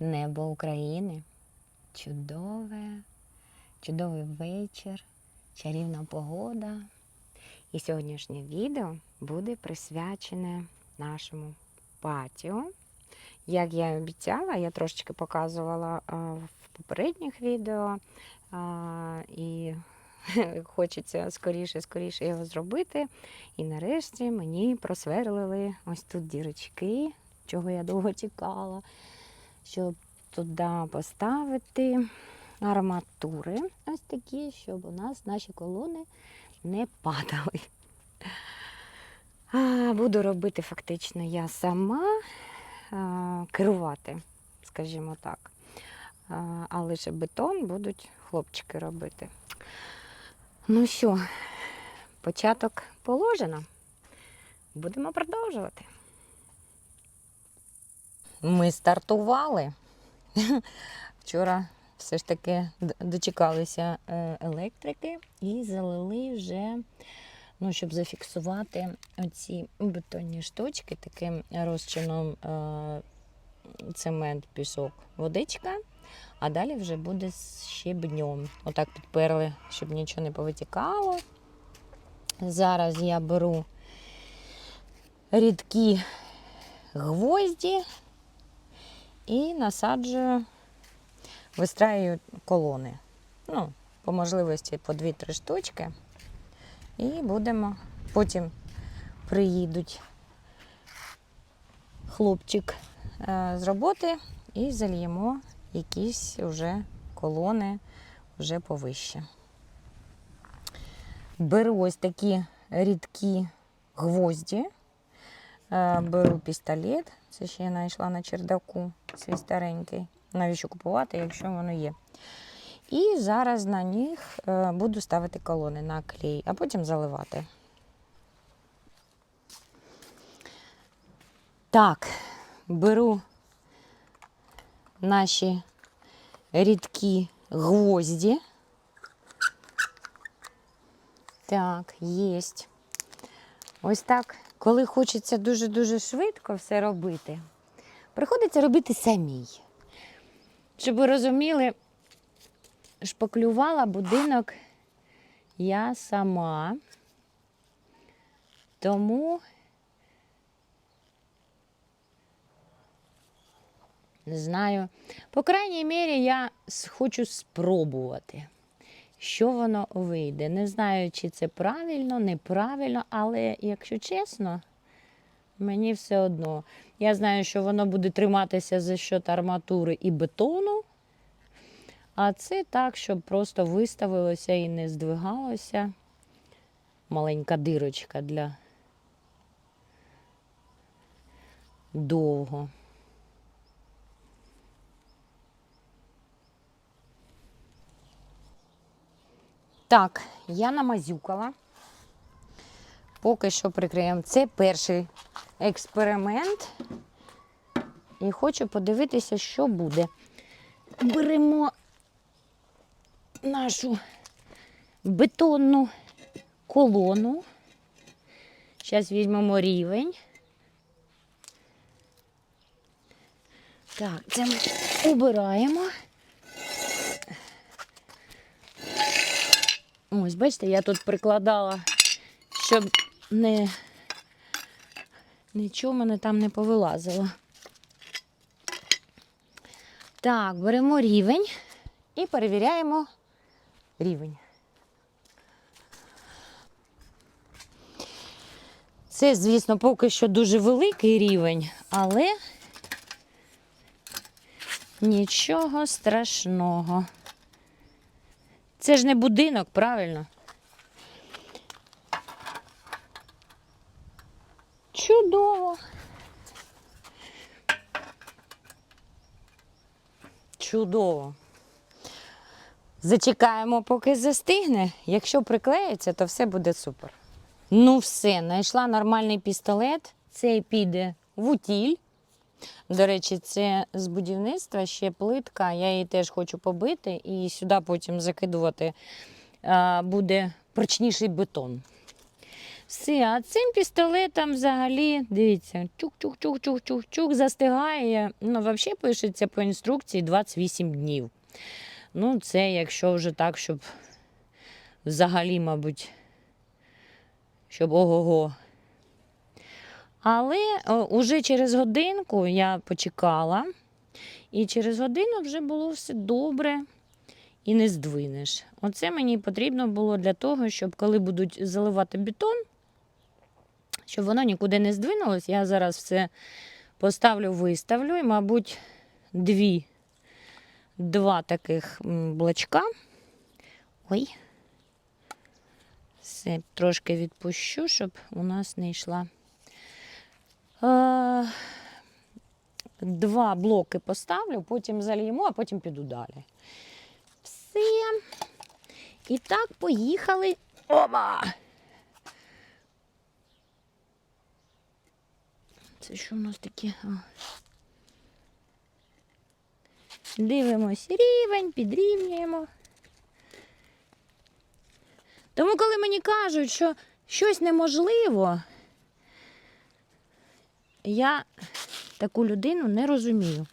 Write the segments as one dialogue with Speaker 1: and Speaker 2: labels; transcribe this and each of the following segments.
Speaker 1: небо України. Чудове, чудовий вечір, чарівна погода. І сьогоднішнє відео буде присвячене нашому патіо. Як я і обіцяла, я трошечки показувала в попередніх відео. І хочеться скоріше, скоріше його зробити. І нарешті мені просверлили ось тут дірочки, чого я довго чекала, щоб туди поставити арматури ось такі, щоб у нас наші колони не падали. Буду робити фактично я сама, керувати, скажімо так. А, А лише бетон будуть хлопчики робити. Ну що, початок положено. Будемо продовжувати. Ми стартували. Вчора все ж таки дочекалися е, електрики і залили вже, ну, щоб зафіксувати оці бетонні штучки таким розчином е, цемент, пісок, водичка. А далі вже буде з щебнем. Отак підперли, щоб нічого не повитікало. Зараз я беру рідкі гвозді і насаджую, вистраюю колони. Ну, по можливості по 2-3 штучки. І будемо. Потім приїдуть хлопчик е, з роботи і зальємо якісь вже колони вже повище. Беру ось такі рідкі гвозді. Е, Беру пістолет, це ще я знайшла на чердаку, цей старенький. Навіщо купувати, якщо воно є. І зараз на них е, буду ставити колони на клей, а потім заливати. Так, беру наші рідкі гвозді. Так, єсть. Ось так, коли хочеться дуже-дуже швидко все робити, приходиться робити самій. Щоб ви розуміли, шпаклювала будинок я сама. Тому не знаю. По крайній мірі, я хочу спробувати, що воно вийде. Не знаю, чи це правильно, неправильно, але якщо чесно, мені все одно. Я знаю, що воно буде триматися за счет арматури і бетону. А це так, щоб просто виставилося і не здвигалося. Маленька дирочка для довго. Так, я намазюкала. Поки що прикриємо. Це перший експеримент. І хочу подивитися, що буде. Беремо нашу бетонну колону. Зараз візьмемо рівень. Так, це ми убираємо. Ось, бачите, я тут прикладала, щоб не нічого мене там не повилазило. Так, беремо рівень і перевіряємо рівень. Це, звісно, поки що дуже великий рівень, але нічого страшного. Це ж не будинок, правильно? Чудово. Чудово. Зачекаємо, поки застигне. Якщо приклеїться, то все буде супер. Ну, все, знайшла нормальний пістолет. Цей піде в утіль. До речі, це з будівництва ще плитка. Я її теж хочу побити і сюди потім закидувати буде прочніший бетон. Все, а цим пістолетом взагалі, дивіться, чук-чук-чук-чук-чук-чук, застигає. Ну, взагалі пишеться по інструкції 28 днів. Ну, це якщо вже так, щоб взагалі, мабуть, щоб ого-го. Але о, уже через годинку я почекала, і через годину вже було все добре і не здвинеш. Оце мені потрібно було для того, щоб коли будуть заливати бетон, щоб воно нікуди не здвинулось. Я зараз все поставлю, виставлю і, мабуть, дві, два таких блочка. Ой. Все, трошки відпущу, щоб у нас не йшла. Е, Два блоки поставлю, потім зальємо, а потім піду далі. Все. І так, поїхали. Оба! Це що у нас таке? Дивимось рівень, підрівнюємо. Тому, коли мені кажуть, що щось неможливо, я таку людину не розумію.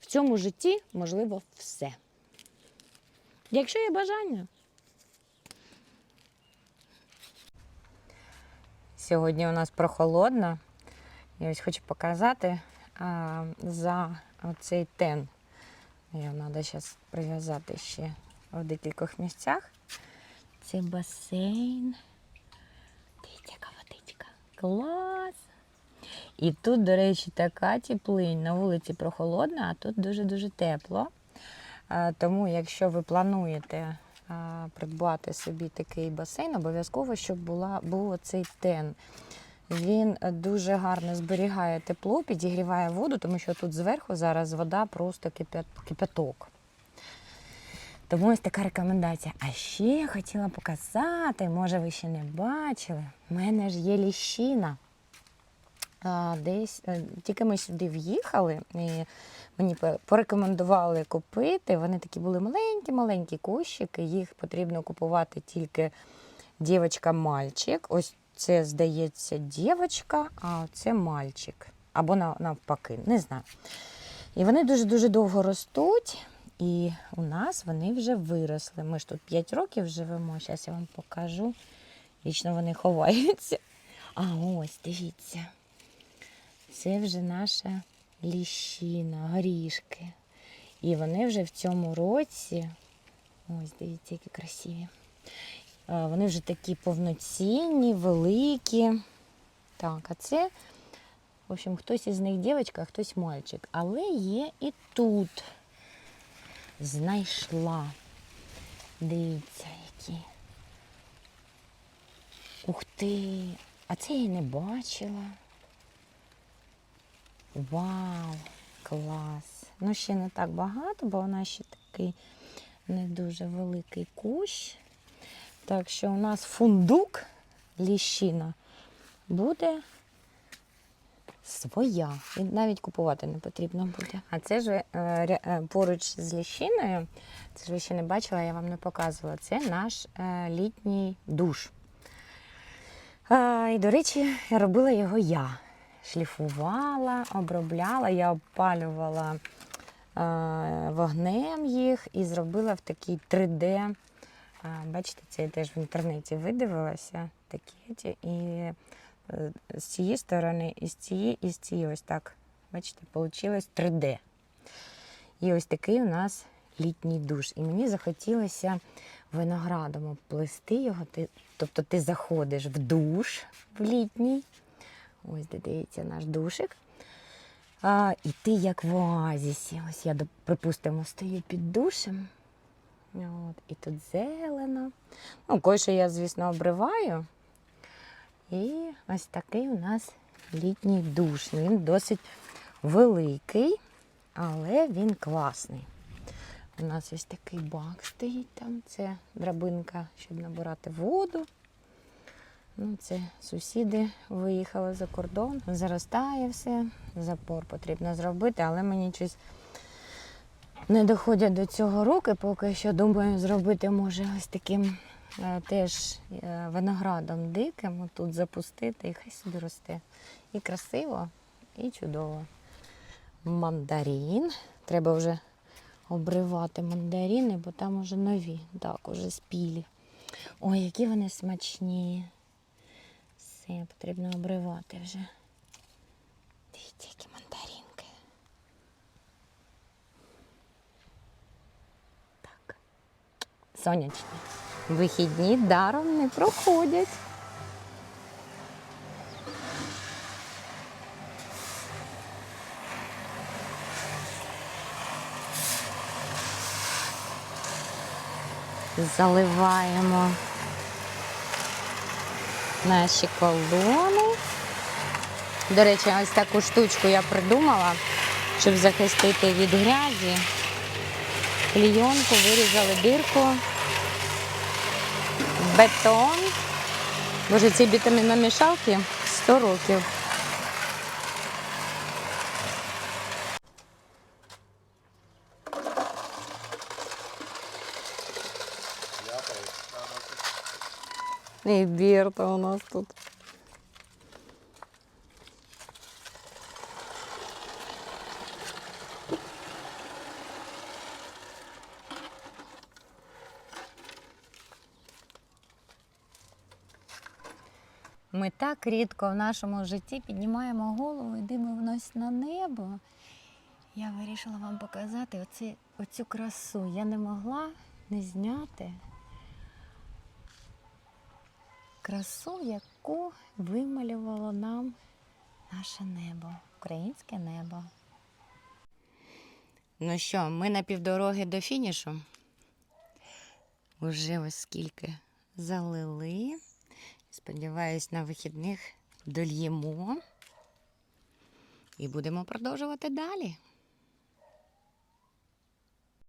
Speaker 1: В цьому житті можливо все. Якщо є бажання. Сьогодні у нас прохолодно. Я ось хочу показати а, за цей тен. Його треба зараз прив'язати ще в декількох місцях. Це басейн. Дивіться, яка водичка. Клас! І тут, до речі, така теплинь. На вулиці прохолодно, а тут дуже-дуже тепло. Тому, якщо ви плануєте придбати собі такий басейн, обов'язково, щоб була, був оцей тен. Він дуже гарно зберігає тепло, підігріває воду, тому що тут зверху зараз вода просто кипяток. Тому ось така рекомендація. А ще я хотіла показати, може ви ще не бачили, в мене ж є ліщина. Десь е, тільки ми сюди в'їхали, і мені порекомендували купити. Вони такі були маленькі-маленькі кущики. Їх потрібно купувати тільки дівчинка-мальчик. Ось це, здається, дівчинка, а це мальчик. Або навпаки, не знаю. І вони дуже-дуже довго ростуть. І у нас вони вже виросли. Ми ж тут 5 років живемо. Зараз я вам покажу. Вічно вони ховаються. А ось, дивіться. Це вже наша ліщина, горішки. І вони вже в цьому році, ось дивіться, які красиві. Вони вже такі повноцінні, великі. Так, а це, в общем, хтось із них дівчинка, а хтось мальчик. Але є і тут. Знайшла. Дивіться, які. Ух ти! А це я не бачила. Вау, клас! Ну, ще не так багато, бо вона ще такий не дуже великий кущ. Так що у нас фундук, ліщина, буде своя. І навіть купувати не потрібно буде. А це ж е, е, поруч з ліщиною, це ж ви ще не бачила, я вам не показувала. Це наш е, літній душ. І, до речі, робила його я. Шліфувала, обробляла, я опалювала е, вогнем їх і зробила в такий 3D. А, бачите, це я теж в інтернеті видивилася такі. І е, з цієї сторони, і з цієї, і з цієї ось так. Бачите, вийшло 3D. І ось такий у нас літній душ. І мені захотілося виноградом обплести його. Тобто ти заходиш в душ в літній. Ось де дивіться наш душик. А, і ти як в оазісі. Ось я, припустимо, стою під душем. От, і тут зелено. Ну, кое-що я, звісно, обриваю. І ось такий у нас літній душ. Він досить великий, але він класний. У нас ось такий бак стоїть там. Це драбинка, щоб набирати воду. Ну, це сусіди виїхали за кордон, заростає все, запор потрібно зробити, але мені щось не доходять до цього руки, поки що думаю зробити, може, ось таким е, теж е, виноградом диким тут запустити, і хай собі росте. І красиво, і чудово. Мандарин. Треба вже обривати мандарини, бо там уже нові, так, уже спілі. Ой, які вони смачні. Все, потрібно обривати вже. Дивіться, які мандаринки. Так. Сонячні. Вихідні даром не проходять. Заливаємо наші колони. До речі, ось таку штучку я придумала, щоб захистити від грязі. Клійонку вирізали дирку, бетон. Боже, ці бітаміномішалки 100 років. І Берта у нас тут. Ми так рідко в нашому житті піднімаємо голову і дивимося на небо. Я вирішила вам показати оці, оцю красу. Я не могла не зняти красу, яку вималювало нам наше небо, українське небо. Ну що, ми на півдороги до фінішу. Уже ось скільки залили. Сподіваюсь, на вихідних дольємо. І будемо продовжувати далі.